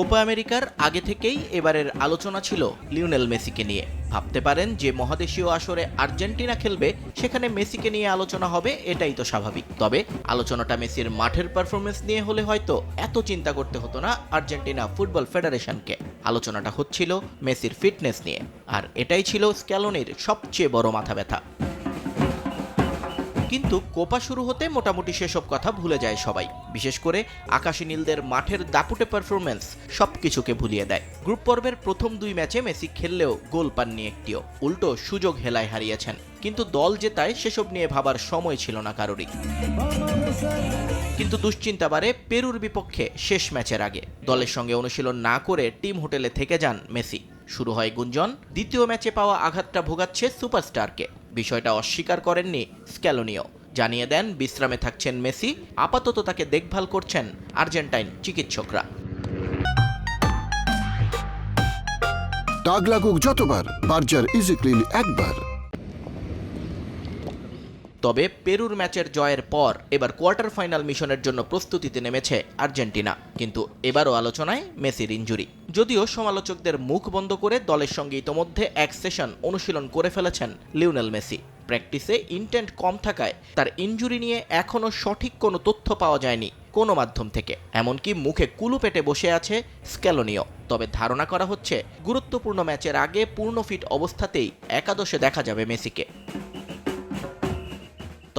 Copa আমেরিকার আগে থেকেই এবারের আলোচনা ছিল লিওনেল মেসিকে নিয়ে। ভাবতে পারেন যে মহাদেশীয় আসরে আর্জেন্টিনা খেলবে, সেখানে মেসিকে নিয়ে আলোচনা হবে, এটাই তো স্বাভাবিক। তবে আলোচনাটা মেসির মাঠের পারফরমেন্স নিয়ে হলে হয়তো এত চিন্তা করতে হতো না আর্জেন্টিনা ফুটবল ফেডারেশনকে। আলোচনাটা হচ্ছিল মেসির ফিটনেস নিয়ে, আর এটাই ছিল স্ক্যালোনির সবচেয়ে বড় মাথা ব্যথা কিন্তু কোপা শুরু হতে মোটামুটি সেসব কথা ভুলে যায় সবাই। বিশেষ করে আকাশী নীলদের মাঠের দাপুটে পারফরমেন্স সবকিছুকে ভুলিয়ে দেয়। গ্রুপ পর্বের প্রথম দুই ম্যাচে মেসি খেললেও গোল পাননি একটিও। উল্টো সুযোগ হেলায় হারিয়েছেন। কিন্তু দল জেতায় সেসব নিয়ে ভাবার সময় ছিল না কারোরই। কিন্তু দুশ্চিন্তা বাড়ে পেরুর বিপক্ষে শেষ ম্যাচের আগে। দলের সঙ্গে অনুশীলন না করে টিম হোটেলে থেকে যান মেসি। শুরু হয় গুঞ্জন। দ্বিতীয় ম্যাচে পাওয়া আঘাতটা ভোগাচ্ছে সুপারস্টারকে। বিষয়টা অস্বীকার করেননি স্ক্যালোনিও। জানিয়ে দেন, বিশ্রামে থাকছেন মেসি। আপাতত তাকে দেখভাল করছেন আর্জেন্টাইন চিকিৎসকরা। দাগ লাগুক যতবার, বার্জার ইজিক্লিন একবার। তবে পেরুর ম্যাচের জয়ের পর এবার কোয়ার্টার ফাইনাল মিশনের জন্য প্রস্তুতিতে নেমেছে আর্জেন্টিনা। কিন্তু এবারও আলোচনায় মেসির ইঞ্জুরি যদিও সমালোচকদের মুখ বন্ধ করে দলের সঙ্গে ইতোমধ্যে এক সেশন অনুশীলন করে ফেলেছেন লিওনেল মেসি। প্র্যাকটিসে ইন্টেন্ট কম থাকায় তার ইঞ্জুরি নিয়ে এখনও সঠিক কোনো তথ্য পাওয়া যায়নি কোনো মাধ্যম থেকে। এমনকি মুখে কুলু পেটে বসে আছে স্ক্যালোনিও। তবে ধারণা করা হচ্ছে, গুরুত্বপূর্ণ ম্যাচের আগে পূর্ণ ফিট অবস্থাতেই একাদশে দেখা যাবে মেসিকে।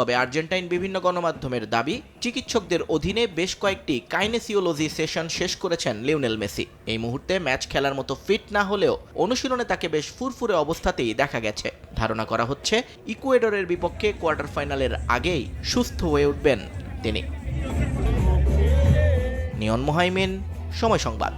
তবে আর্জেন্টাইন বিভিন্ন গণমাধ্যমের দাবি, চিকিৎসকদের অধীনে বেশ কয়েকটি কাইনেসিওলজি সেশন শেষ করেছেন লিওনেল মেসি। এই মুহূর্তে ম্যাচ খেলার মতো ফিট না হলেও অনুশীলনে তাকে বেশ ফুরফুরে অবস্থাতেই দেখা গেছে। ধারণা করা হচ্ছে, ইকুয়েডরের বিপক্ষে কোয়ার্টার ফাইনালের আগেই সুস্থ হয়ে উঠবেন তিনি। নিয়ন মোহাইমিন, সময় সংবাদ।